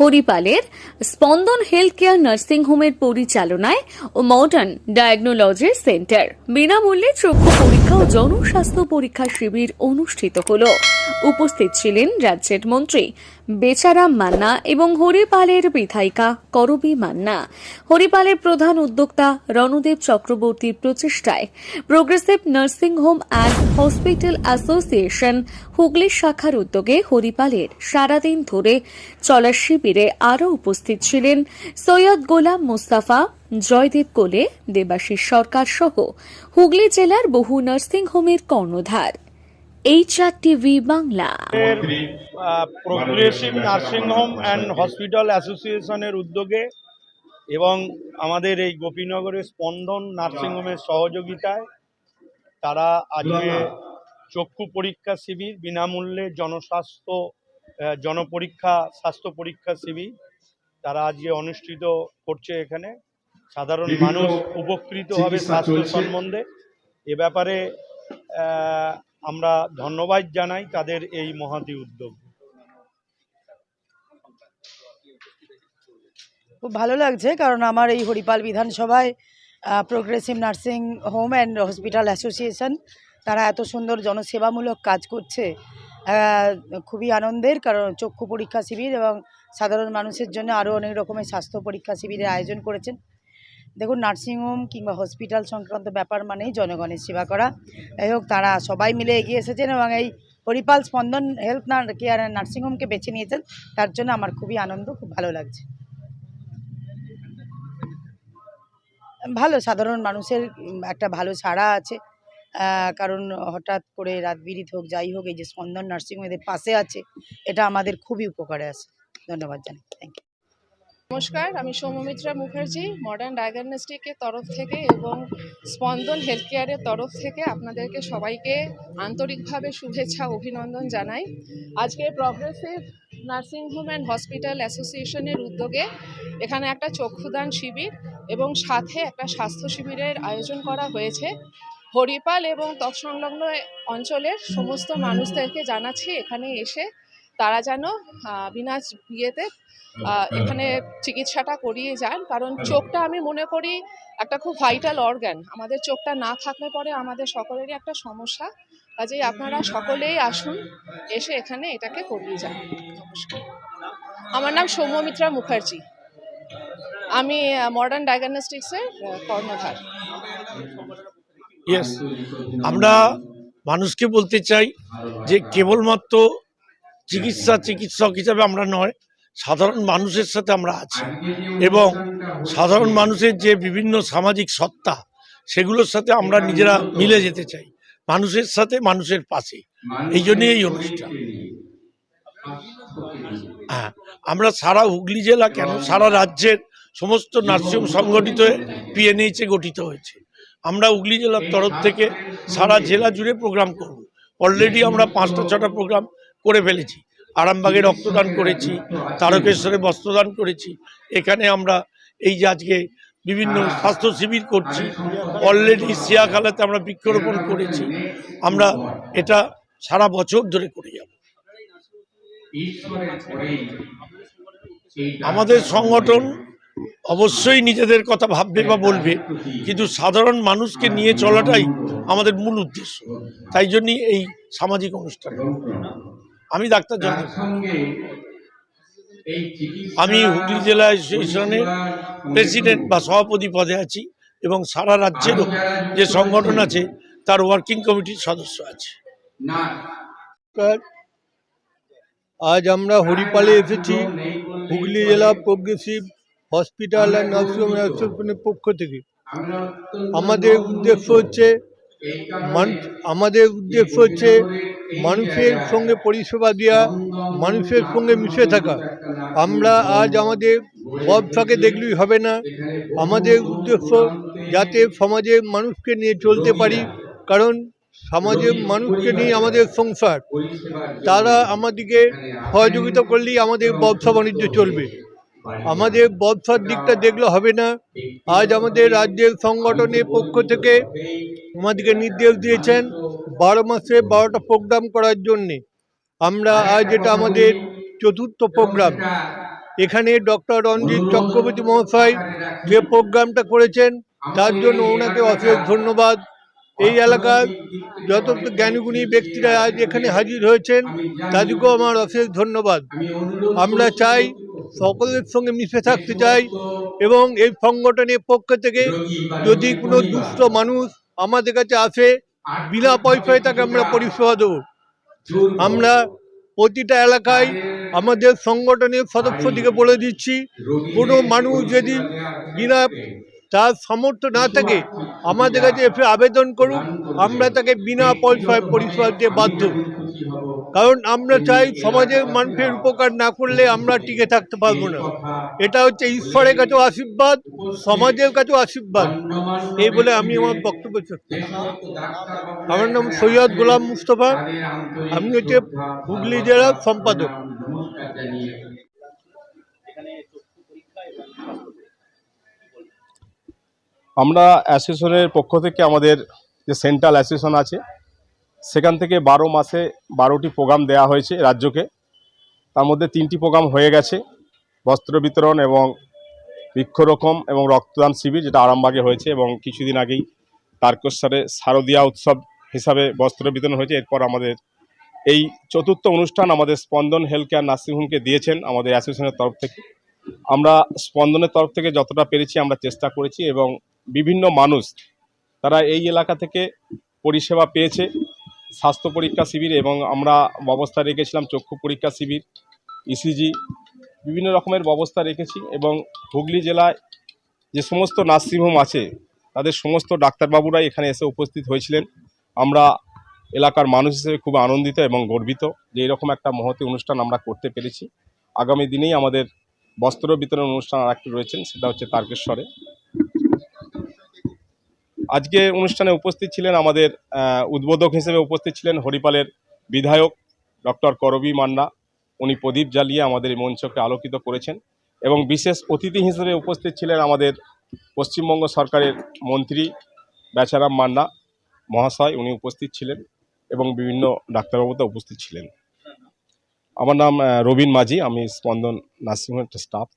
হরিপালের স্পন্দন health care nursing হোমের পরিচালনায় ও মডার্ন ডায়াগনোলজি সেন্টার বিনামূল্যে চক্ষু পরীক্ষা ও জনস্বাস্থ্য পরীক্ষা শিবির অনুষ্ঠিত হল। উপস্থিত ছিলেন রাজ্যের মন্ত্রী বেচারাম মান্না এবং হরিপালের বিধায়িকা করবী মান্না। হরিপালের প্রধান উদ্যোক্তা রণদেব চক্রবর্তীর প্রচেষ্টায় progressive nursing home and hospital association Hooghly শাখার উদ্যোগে হরিপালের সারাদিন ধরে চলা শিবিরে আরও উপস্থিত ছিলেন সৈয়দ গোলাম মুস্তাফা জয়দেব কোলে, দেবাশিস সরকার সহ হুগলি জেলার বহু নার্সিং হোমের কর্ণধার এইচআর টিভি বাংলা। এর progressive nursing home and hospital অ্যাসোসিয়েশনের উদ্যোগে এবং আমাদের এই গোপীনগরের স্পন্দন নার্সিং হোমের সহযোগিতায় তারা আজকে চক্ষু পরীক্ষা শিবির, বিনামূল্যে জনস্বাস্থ্য জনপরীক্ষা, স্বাস্থ্য পরীক্ষা শিবির তারা আজকে অনুষ্ঠিত করছে এখানে। সাধারণ মানুষ উপকৃত হবে স্বাস্থ্য সম্বন্ধে। এ ব্যাপারে আমরা ধন্যবাদ জানাই তাদের এই মহাতি উদ্যোগ। খুব ভালো লাগছে কারণ আমার এই হরিপাল বিধানসভায় progressive nursing home and hospital association তারা এত সুন্দর জনসেবামূলক কাজ করছে। খুবই আনন্দের কারণ চক্ষু পরীক্ষা শিবির এবং সাধারণ মানুষের জন্য আরও অনেক রকমের স্বাস্থ্য পরীক্ষা শিবিরের আয়োজন করেছেন। দেখুন নার্সিংহোম কিংবা হসপিটাল সংক্রান্ত ব্যাপার মানেই জনগণের সেবা করা। যাই হোক, তারা সবাই মিলে এগিয়ে এসেছেন এবং এই হরিপাল স্পন্দন হেলথ কেয়ার নার্সিংহোমকে বেছে নিয়েছেন। তার জন্য আমার খুবই আনন্দ, খুব ভালো লাগছে। ভালো, সাধারণ মানুষের একটা ভালো সাড়া আছে। কারণ হঠাৎ করে রাত বিরিত হোক, যাই হোক, এই যে স্পন্দন নার্সিংহোম এদের পাশে আছে, এটা আমাদের খুবই উপকারে আছে ধন্যবাদ জানাই। থ্যাংক ইউ নমস্কার, আমি সৌমিত্রা মুখার্জি মডার্ন ডায়াগনস্টিকের তরফ থেকে এবং স্পন্দন হেলথ কেয়ারের তরফ থেকে আপনাদেরকে সবাইকে আন্তরিকভাবে শুভেচ্ছা, অভিনন্দন জানাই। আজকে progressive nursing home and hospital অ্যাসোসিয়েশনের উদ্যোগে এখানে একটা চক্ষুদান শিবির এবং সাথে একটা স্বাস্থ্য শিবিরের আয়োজন করা হয়েছে। হরিপাল এবং তৎসংলগ্ন অঞ্চলের সমস্ত মানুষদেরকে জানাচ্ছি, এখানে এসে তারা যেন আহ, বিনা বিয়েতে এখানে চিকিৎসাটা করিয়ে যান। কারণ চোখটা আমি মনে করি একটা খুব ভাইটাল অর্গ্যান আমাদের চোখটা না থাকলে পরে আমাদের সকলেরই একটা সমস্যা। কাজেই আপনারা সকলেই আসুন এসে এখানে এটাকে করিয়ে যান। নমস্কার। আমার নাম সৌম্যমিত্রা মুখার্জি। আমি মডার্ন ডায়াগনস্টিক্সের কর্ণধার। ইয়েস আমরা মানুষকে বলতে চাই যে কেবলমাত্র চিকিৎসা চিকিৎসক হিসাবে আমরা নয়, সাধারণ মানুষের সাথে আমরা আছি। এবং সাধারণ মানুষের যে বিভিন্ন সামাজিক সত্তা, সেগুলোর সাথে আমরা নিজেরা মিলে যেতে চাই। মানুষের সাথে মানুষের পাশে। এই জন্যই এই অনুষ্ঠান। হ্যাঁ আমরা সারা হুগলি জেলা কেন? সারা রাজ্যের সমস্ত নার্সিংহোম সংগঠিত হয়ে পিএনএইচে গঠিত হয়েছে। আমরা হুগলি জেলার তরফ থেকে সারা জেলা জুড়ে প্রোগ্রাম করব। অলরেডি আমরা পাঁচটা, ছটা প্রোগ্রাম করে ফেলেছি। আরামবাগে রক্তদান করেছি, তারকেশ্বরে বস্ত্রদান করেছি। এখানে আমরা এই যে আজকে বিভিন্ন স্বাস্থ্য শিবির করছি অলরেডি সিয়াখালাতে আমরা বৃক্ষরোপণ করেছি। আমরা এটা সারা বছর ধরে করে যাব। আমাদের সংগঠন অবশ্যই নিজেদের কথা ভাববে বা বলবে, কিন্তু সাধারণ মানুষকে নিয়ে চলাটাই আমাদের মূল উদ্দেশ্য। তাই জন্যই এই সামাজিক অনুষ্ঠান আমি ডাক্তার জানি আমি হুগলি জেলা অ্যাসোসিয়েশনের প্রেসিডেন্ট বা সভাপতি পদে আছি এবং সারা রাজ্যেরও যে সংগঠন আছে তার ওয়ার্কিং কমিটির সদস্য আছে। আজ আমরা হরিপালে এসেছি হুগলি জেলা প্রোগ্রেসিভ হসপিটাল অ্যান্ড নার্সিং অ্যাসোসিয়েশনের পক্ষ থেকে। আমাদের উদ্দেশ্য হচ্ছে আমাদের উদ্দেশ্য হচ্ছে মানুষের সঙ্গে পরিষেবা দেওয়া, মানুষের সঙ্গে মিশে থাকা। আমরা আজ আমাদের ব্যবসাকে দেখলেই হবে না। আমাদের উদ্দেশ্য যাতে সমাজে মানুষকে নিয়ে চলতে পারি, কারণ সমাজের মানুষকে নিয়ে আমাদের সংসার, তারা আমাদেরকে সহযোগিতা করলেই আমাদের ব্যবসা বাণিজ্য চলবে। আমাদের ব্যবসার দিকটা দেখলে হবে না। আজ আমাদের রাজ্যের সংগঠনের পক্ষ থেকে আমাদেরকে নির্দেশ দিয়েছেন বারো মাসে বারোটা প্রোগ্রাম করার জন্যে আমরা আজ এটা আমাদের চতুর্থ প্রোগ্রাম এখানে ডক্টর রঞ্জিত চক্রবর্তী মহাশয় যে প্রোগ্রামটা করেছেন তার জন্য ওনাকে অশেষ ধন্যবাদ। এই এলাকার যত জ্ঞানীগুণী ব্যক্তিরা আজ এখানে হাজির হয়েছেন তাদেরকেও আমার অশেষ ধন্যবাদ। আমরা চাই সকলের সঙ্গে মিশে থাকতে চাই এবং এই সংগঠনের পক্ষ থেকে যদি কোনো দুষ্ট মানুষ আমাদের কাছে আসে বিনা পয়সায় তাকে আমরা পরিষেবা দেবো। আমরা প্রতিটা এলাকায় আমাদের সংগঠনের সদস্য দিকে বলে দিচ্ছি কোনো মানুষ যদি বিনা তার সামর্থ্য না থাকে আমাদের কাছে এসে আবেদন করুক আমরা তাকে বিনা পয়সায় পরিষেবা দিয়ে বাধ্য। কারণ আমরা চাই সমাজের মানুষের উপকার না করলে আমরা টিকে থাকতে পারব না। এটা হচ্ছে ঈশ্বরের কাছেও আশীর্বাদ, সমাজের কাছেও আশীর্বাদ। এই বলে আমি আমার বক্তব্য শেষ আমার নাম সৈয়দ গোলাম মুস্তফা। আমি হচ্ছে হুগলি জেলার সম্পাদক। আমরা অ্যাসোসিয়েশনের পক্ষ থেকে আমাদের যে সেন্ট্রাল অ্যাসোসিয়েশন আছে সেখান থেকে বারো মাসে বারোটি প্রোগ্রাম দেওয়া হয়েছে রাজ্যকে। তার মধ্যে তিনটি প্রোগ্রাম হয়ে গেছে। বস্ত্র বিতরণ এবং বৃক্ষরোপণ এবং রক্তদান শিবির, যেটা আরামবাগে হয়েছে এবং কিছুদিন আগেই তারকেশ্বরে শারদীয়া উৎসব হিসাবে বস্ত্র বিতরণ হয়েছে। এরপর আমাদের এই চতুর্থ অনুষ্ঠান আমাদের স্পন্দন হেলথ কেয়ার নার্সিংহোমকে দিয়েছেন আমাদের অ্যাসোসিয়েশনের তরফ থেকে। আমরা স্পন্দনের তরফ থেকে যতটা পেরেছি আমরা চেষ্টা করেছি এবং বিভিন্ন মানুষ তারা এই এলাকা থেকে পরিষেবা পেয়েছে। স্বাস্থ্য পরীক্ষা শিবির এবং আমরা ব্যবস্থা রেখেছিলাম, চক্ষু পরীক্ষা শিবির ইসিজি বিভিন্ন রকমের ব্যবস্থা রেখেছি এবং হুগলি জেলায় যে সমস্ত নার্সিংহোম আছে, তাদের সমস্ত ডাক্তারবাবুরাই এখানে এসে উপস্থিত হয়েছিলেন। আমরা এলাকার মানুষ হিসেবে খুব আনন্দিত এবং গর্বিত যে এরকম একটা মহতি অনুষ্ঠান আমরা করতে পেরেছি। আগামী দিনেই আমাদের বস্ত্র বিতরণ অনুষ্ঠান আর একটি রয়েছেন সেটা হচ্ছে তারকেশ্বরে। আজকে অনুষ্ঠানে উপস্থিত ছিলেন আমাদের উদ্বোধক হিসেবে উপস্থিত ছিলেন হরিপালের বিধায়ক ডক্টর করবী মান্না। উনি প্রদীপ জ্বালিয়ে আমাদের এই মঞ্চকে আলোকিত করেছেন এবং বিশেষ অতিথি হিসেবে উপস্থিত ছিলেন আমাদের পশ্চিমবঙ্গ সরকারের মন্ত্রী বেচারাম মান্না মহাশয়, উনি উপস্থিত ছিলেন এবং বিভিন্ন ডাক্তারবাবুতে উপস্থিত ছিলেন। আমার নাম রবিন মাঝি, আমি স্পন্দন নার্সিংহোমের স্টাফ।